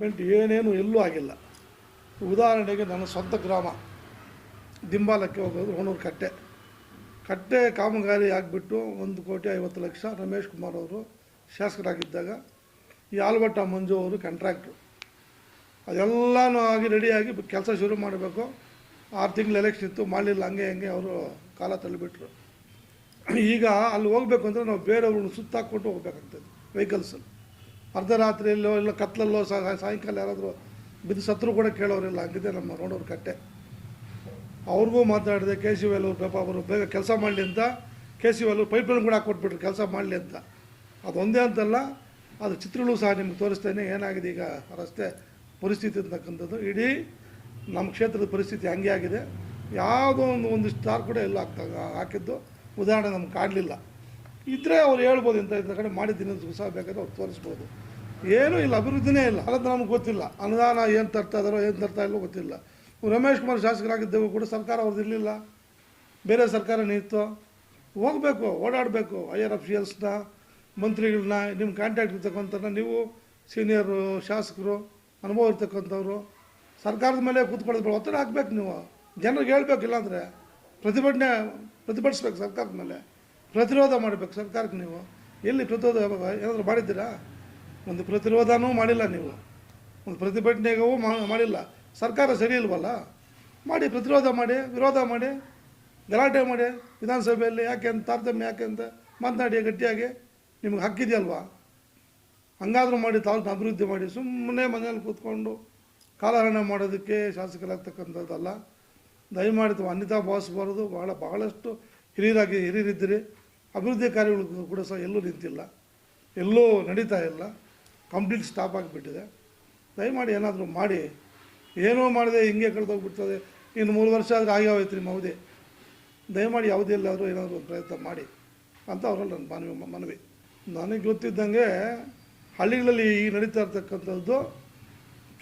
Development ಏನೇನು ಎಲ್ಲೂ ಆಗಿಲ್ಲ. ಉದಾಹರಣೆಗೆ ನನ್ನ ಸ್ವಂತ ಗ್ರಾಮ, ದಿಂಬಾಲಕ್ಕೆ ಹೋಗೋದು ಹೊಣೂರು ಕಟ್ಟೆ. ಕಟ್ಟೆ ಕಾಮಗಾರಿ ಆಗಿಬಿಟ್ಟು ಒಂದು ಕೋಟಿ ಐವತ್ತು ಲಕ್ಷ ರಮೇಶ್ ಕುಮಾರ್ ಅವರು ಶಾಸಕರಾಗಿದ್ದಾಗ ಈ ಆಲ್ಬಟ್ಟ ಮಂಜು ಅವರು ಕಾಂಟ್ರಾಕ್ಟ್ರು ಅದೆಲ್ಲನೂ ಆಗಿ ರೆಡಿಯಾಗಿ ಕೆಲಸ ಶುರು ಮಾಡಬೇಕು. ಆರು ತಿಂಗಳು ಎಲೆಕ್ಷನ್ ಇತ್ತು, ಮಾಡಲಿಲ್ಲ, ಹಂಗೆ ಹಂಗೆ ಅವರು ಕಾಲ ತಳ್ಳಿಬಿಟ್ರು. ಈಗ ಅಲ್ಲಿ ಹೋಗ್ಬೇಕು ಅಂದರೆ ನಾವು ಬೇರೆಯವ್ರನ್ನ ಸುತ್ತಾಕ್ಕೊಂಡು ಹೋಗ್ಬೇಕಾಗ್ತದೆ ವೆಹಿಕಲ್ಸಲ್ಲಿ ಅರ್ಧರಾತ್ರಿಯಲ್ಲೋ ಇಲ್ಲ ಕತ್ಲಲ್ಲೋ ಸಾಯಂಕಾಲ ಯಾರಾದರೂ ಬಿದ್ದು ಸತ್ರು ಕೂಡ ಕೇಳೋರಿಲ್ಲ. ಹಂಗಿದೆ ನಮ್ಮ ನೋಡೋರು ಕಟ್ಟೆ. ಅವ್ರಿಗೂ ಮಾತಾಡಿದೆ ಕೆ ಸಿ ವೇಲೂರು ಪಾಪ ಅವರು ಬೇಗ ಕೆಲಸ ಮಾಡಲಿ ಅಂತ ಕೆ ಸಿ ವೇಲೂರು ಪೈಪ್ಲೈನ್ ಕೂಡ ಹಾಕ್ಕೊಟ್ಬಿಟ್ರು ಕೆಲಸ ಮಾಡಲಿ ಅಂತ. ಅದೊಂದೇ ಅಂತಲ್ಲ, ಅದು ಚಿತ್ರಗಳು ಸಹ ನಿಮ್ಗೆ ತೋರಿಸ್ತೇನೆ, ಏನಾಗಿದೆ ಈಗ ರಸ್ತೆ ಪರಿಸ್ಥಿತಿ ಅಂತಕ್ಕಂಥದ್ದು ಇಡೀ ನಮ್ಮ ಕ್ಷೇತ್ರದ ಪರಿಸ್ಥಿತಿ ಹಂಗೆ ಆಗಿದೆ. ಯಾವುದೋ ಒಂದು ಒಂದು ಸ್ಟಾರ್ ಕೂಡ ಎಲ್ಲ ಆಗ್ತಾ ಹಾಕಿದ್ದು. ಉದಾಹರಣೆ ನಮ್ಗೆ ಕಾಡಲಿಲ್ಲ ಇದ್ದರೆ ಅವ್ರು ಹೇಳ್ಬೋದು ಇಂಥ ಇಂಥ ಕಡೆ ಮಾಡಿದ್ದೀನಿ ಸಹ ಬೇಕಾದ್ರೆ ಅವ್ರು ತೋರಿಸ್ಬೋದು. ಏನೂ ಇಲ್ಲ, ಅಭಿವೃದ್ಧಿನೇ ಇಲ್ಲ. ಅದಕ್ಕೆ ನಮ್ಗೆ ಗೊತ್ತಿಲ್ಲ. ಅನುದಾನ ಏನು ತರ್ತಾ ಇದಾರೋ, ಏನು ತರ್ತಾ ಇಲ್ಲೋ ಗೊತ್ತಿಲ್ಲ. ರಮೇಶ್ ಕುಮಾರ್ ಶಾಸಕರಾಗಿದ್ದೆವು ಕೂಡ ಸರ್ಕಾರ ಅವ್ರದ್ದು ಇರಲಿಲ್ಲ. ಬೇರೆ ಸರ್ಕಾರ ನಿಂತು ಹೋಗಬೇಕು, ಓಡಾಡಬೇಕು ಆರ್ ಅಫಿಷಿಯಲ್ಸ್ನ ಮಂತ್ರಿಗಳನ್ನ ನಿಮ್ಮ ಕಾಂಟ್ಯಾಕ್ಟ್ ಇರ್ತಕ್ಕಂಥವ್ರನ್ನ, ನೀವು ಸೀನಿಯರು ಶಾಸಕರು, ಅನುಭವ ಇರ್ತಕ್ಕಂಥವ್ರು, ಸರ್ಕಾರದ ಮೇಲೆ ಕೂತ್ಕೊಳ್ಳೋದು ಒತ್ತಡ ಹಾಕ್ಬೇಕು ನೀವು. ಜನರಿಗೆ ಹೇಳ್ಬೇಕು, ಇಲ್ಲಾಂದರೆ ಪ್ರತಿಭಟನೆ ಪ್ರತಿಭಟಿಸ್ಬೇಕು ಸರ್ಕಾರದ ಮೇಲೆ. ಪ್ರತಿರೋಧ ಮಾಡಬೇಕು ಸರ್ಕಾರಕ್ಕೆ ನೀವು. ಎಲ್ಲಿ ಪ್ರತಿರೋಧ ಏನಾದರೂ ಮಾಡಿದ್ದೀರಾ? ಒಂದು ಪ್ರತಿರೋಧನೂ ಮಾಡಿಲ್ಲ ನೀವು. ಒಂದು ಪ್ರತಿಭಟನೆಗೂ ಮಾಡಿಲ್ಲ. ಸರ್ಕಾರ ಸರಿ ಇಲ್ವಲ್ಲ? ಮಾಡಿ, ಪ್ರತಿರೋಧ ಮಾಡಿ, ವಿರೋಧ ಮಾಡಿ, ಗಲಾಟೆ ಮಾಡಿ ವಿಧಾನಸಭೆಯಲ್ಲಿ ಯಾಕೆ ಅಂತ, ತಾರತಮ್ಯ ಯಾಕೆ ಅಂತ ಮಾತನಾಡಿ ಗಟ್ಟಿಯಾಗಿ. ನಿಮ್ಗೆ ಹಕ್ಕಿದೆಯಲ್ವಾ ಹಂಗಾದ್ರೂ ಮಾಡಿ ತಾವು ಅಭಿವೃದ್ಧಿ ಮಾಡಿ ಸುಮ್ಮನೆ ಮನೆಯಲ್ಲಿ ಕೂತ್ಕೊಂಡು ಕಾಲಹರಣ ಮಾಡೋದಕ್ಕೆ ಶಾಸಕರಾಗ್ತಕ್ಕಂಥದ್ದಲ್ಲ. ದಯಮಾಡಿ ಅನಿತಾ ಭಾವಿಸ್ಬಾರ್ದು ಭಾಳ ಬಹಳಷ್ಟು ಹಿರಿಯರಾಗಿ, ಹಿರಿಯರಿದ್ದೀರಿ. ಅಭಿವೃದ್ಧಿ ಕಾರ್ಯಗಳು ಕೂಡ ಸಹ ಎಲ್ಲೂ ನಿಂತಿಲ್ಲ. ಎಲ್ಲೂ ನಡೀತಾ ಇಲ್ಲ. ಕಂಪ್ಲೀಟ್ ಸ್ಟಾಪ್ ಆಗಿಬಿಟ್ಟಿದೆ. ದಯಮಾಡಿ ಏನಾದರೂ ಮಾಡಿ. ಏನೋ ಮಾಡಿದೆ ಹಿಂಗೆ ಕಳೆದೋಗ್ಬಿಡ್ತದೆ ಇನ್ನು ಮೂರು ವರ್ಷ ಆದರೆ ಆಗಿ ಹೋಯ್ತು ನಿಮ್ಮ ಅವಧಿ. ದಯಮಾಡಿ ಯಾವುದೇ ಎಲ್ಲಾದರೂ ಏನಾದರೂ ಪ್ರಯತ್ನ ಮಾಡಿ ಅಂತ ಅವರಲ್ಲಿ ನನ್ನ ಮನವಿ ಮನವಿ. ನನಗೆ ಗೊತ್ತಿದ್ದಂಗೆ ಹಳ್ಳಿಗಳಲ್ಲಿ ಈ ನಡೀತಾ ಇರ್ತಕ್ಕಂಥದ್ದು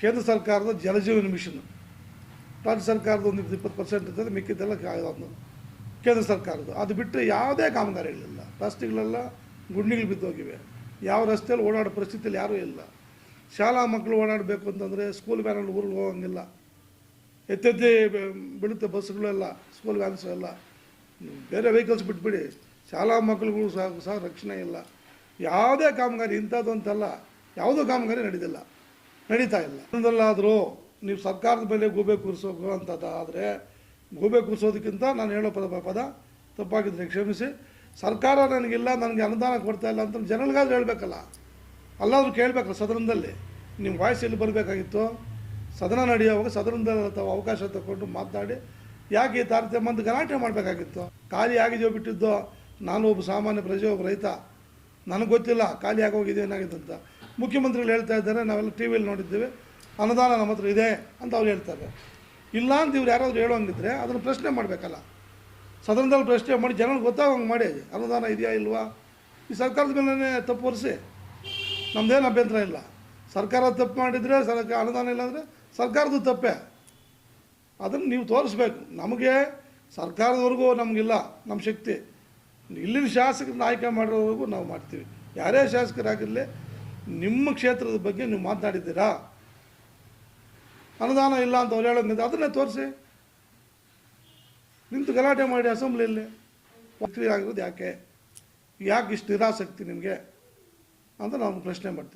ಕೇಂದ್ರ ಸರ್ಕಾರದ ಜಲಜೀವನ ಮಿಷನ್. ರಾಜ್ಯ ಸರ್ಕಾರದ ಒಂದು ಇಪ್ಪತ್ತು ಪರ್ಸೆಂಟ್ ಇರ್ತದೆ, ಮಿಕ್ಕಿದ್ದೆಲ್ಲ ಅದನ್ನು ಕೇಂದ್ರ ಸರ್ಕಾರದ್ದು. ಅದು ಬಿಟ್ಟರೆ ಯಾವುದೇ ಕಾಮಗಾರಿಗಳಿಲ್ಲ ರಸ್ತೆಗಳೆಲ್ಲ ಗುಂಡಿಗಳು ಬಿದ್ದೋಗಿವೆ. ಯಾವ ರಸ್ತೆಯಲ್ಲಿ ಓಡಾಡೋ ಪರಿಸ್ಥಿತಿಯಲ್ಲಿ ಯಾರೂ ಇಲ್ಲ. ಶಾಲಾ ಮಕ್ಕಳು ಓಡಾಡಬೇಕು ಅಂತಂದರೆ ಸ್ಕೂಲ್ ವ್ಯಾನಲ್ಲಿ ಊರಿಗೆ ಹೋಗಂಗಿಲ್ಲ. ಎತ್ತೆತ್ತಿ ಬೆ- ಬೀಳುತ್ತೆ ಬಸ್ಗಳೆಲ್ಲ ಸ್ಕೂಲ್ ವ್ಯಾನ್ಸ್ ಎಲ್ಲ. ಬೇರೆ ವೆಹಿಕಲ್ಸ್ ಬಿಟ್ಬಿಡಿ. ಶಾಲಾ ಮಕ್ಕಳುಗಳು ಸಹ ಸಹ ರಕ್ಷಣೆ ಇಲ್ಲ. ಯಾವುದೇ ಕಾಮಗಾರಿ ಇಂಥದ್ದು ಅಂತಲ್ಲ ಯಾವುದೂ ಕಾಮಗಾರಿ ನಡೀತಿಲ್ಲ ನಡೀತಾ ಇಲ್ಲ. ಒಂದಲ್ಲಾದರೂ ನೀವು ಸರ್ಕಾರದ ಮೇಲೆ ಗೂಬೆ ಕೂರಿಸೋಕು ಅಂತದ ಆದರೆ ಗೂಬೆ ಕೂರಿಸೋದಕ್ಕಿಂತ ನಾನು ಹೇಳೋ ಪದ ಪದ ತಪ್ಪಾಗಿದ್ದರೆ ಕ್ಷಮಿಸಿ. ಸರ್ಕಾರ ನನಗಿಲ್ಲ, ನನಗೆ ಅನುದಾನ ಕೊಡ್ತಾ ಇಲ್ಲ ಅಂತ ಜನಗಳಿಗಾದ್ರೂ ಹೇಳಬೇಕಲ್ಲ. ಅಲ್ಲಾದರೂ ಕೇಳಬೇಕಲ್ಲ ಸದನದಲ್ಲಿ. ನಿಮ್ಮ ವಾಯ್ಸ್ ಎಲ್ಲಿ ಬರಬೇಕಾಗಿತ್ತು? ಸದನ ನಡೆಯುವಾಗ ಸದನದಲ್ಲಿ ತಾವು ಅವಕಾಶ ತಗೊಂಡು ಮಾತನಾಡಿ ಯಾಕೆ ಈ ತಾರತಮ್ಯ ಅಂತ ಗಲಾಟೆ ಮಾಡಬೇಕಾಗಿತ್ತು? ಖಾಲಿ ಆಗಿದೆಯೋ ಬಿಟ್ಟಿದ್ದೋ? ನಾನು ಒಬ್ಬ ಸಾಮಾನ್ಯ ಪ್ರಜೆ, ಒಬ್ಬ ರೈತ. ನನಗೆ ಗೊತ್ತಿಲ್ಲ, ಖಾಲಿ ಆಗೋಗಿದೆ, ಏನಾಗಿದೆ ಅಂತ. ಮುಖ್ಯಮಂತ್ರಿಗಳು ಹೇಳ್ತಾ ಇದ್ದಾರೆ, ನಾವೆಲ್ಲ ಟಿ ವಿಯಲ್ಲಿ ನೋಡಿದ್ದೇವೆ. ಅನುದಾನ ನಮ್ಮ ಹತ್ರ ಇದೆ ಅಂತ ಅವ್ರು ಹೇಳ್ತಾರೆ. ಇಲ್ಲ ಅಂತ ಇವ್ರು ಯಾರಾದರೂ ಹೇಳೋಂಗಿದ್ರೆ ಅದನ್ನು ಪ್ರಶ್ನೆ ಮಾಡಬೇಕಲ್ಲ. ಸದನದಲ್ಲಿ ಪ್ರಶ್ನೆ ಮಾಡಿ ಜನರಿಗೆ ಹಾಗೆ ಮಾಡಿ ಅನುದಾನ ಇದೆಯಾ ಇಲ್ವಾ? ಈ ಸರ್ಕಾರದ ಮೇಲೆ ತಪ್ಪು ಹೊರಿಸಿ ನಮ್ಮದೇನು ಅಭ್ಯಂತರ ಇಲ್ಲ. ಸರ್ಕಾರ ತಪ್ಪು ಮಾಡಿದರೆ ಸರ್ಕಾರ ಅನುದಾನ ಇಲ್ಲ ಅಂದರೆ ಸರ್ಕಾರದ ತಪ್ಪೇ. ಅದನ್ನು ನೀವು ತೋರಿಸ್ಬೇಕು. ನಮಗೆ ಸರ್ಕಾರದವರೆಗೂ ನಮಗಿಲ್ಲ, ನಮ್ಮ ಶಕ್ತಿ. ಇಲ್ಲಿನ ಶಾಸಕರನ್ನ ಆಯ್ಕೆ ಮಾಡಿರೋವರೆಗೂ ನಾವು ಮಾಡ್ತೀವಿ. ಯಾರೇ ಶಾಸಕರಾಗಿರಲಿ, ನಿಮ್ಮ ಕ್ಷೇತ್ರದ ಬಗ್ಗೆ ನೀವು ಮಾತನಾಡಿದ್ದೀರಾ ಅನುದಾನ ಇಲ್ಲ ಅಂತ ಅವ್ರು ಹೇಳೋಂಗಿದ್ರೆ ಅದನ್ನೇ ತೋರಿಸಿ. ನಿಂತು ಗಲಾಟೆ ಮಾಡಿ ಅಸೆಂಬ್ಲಿಯಲ್ಲಿ. ವಕ್ರಿ ಆಗಿರೋದು ಯಾಕೆ? ಯಾಕೆ ಇಷ್ಟು ನಿರಾಸಕ್ತಿ ನಿಮಗೆ? ಅಂತ ನಾವು ಪ್ರಶ್ನೆ ಮಾಡ್ತೀವಿ.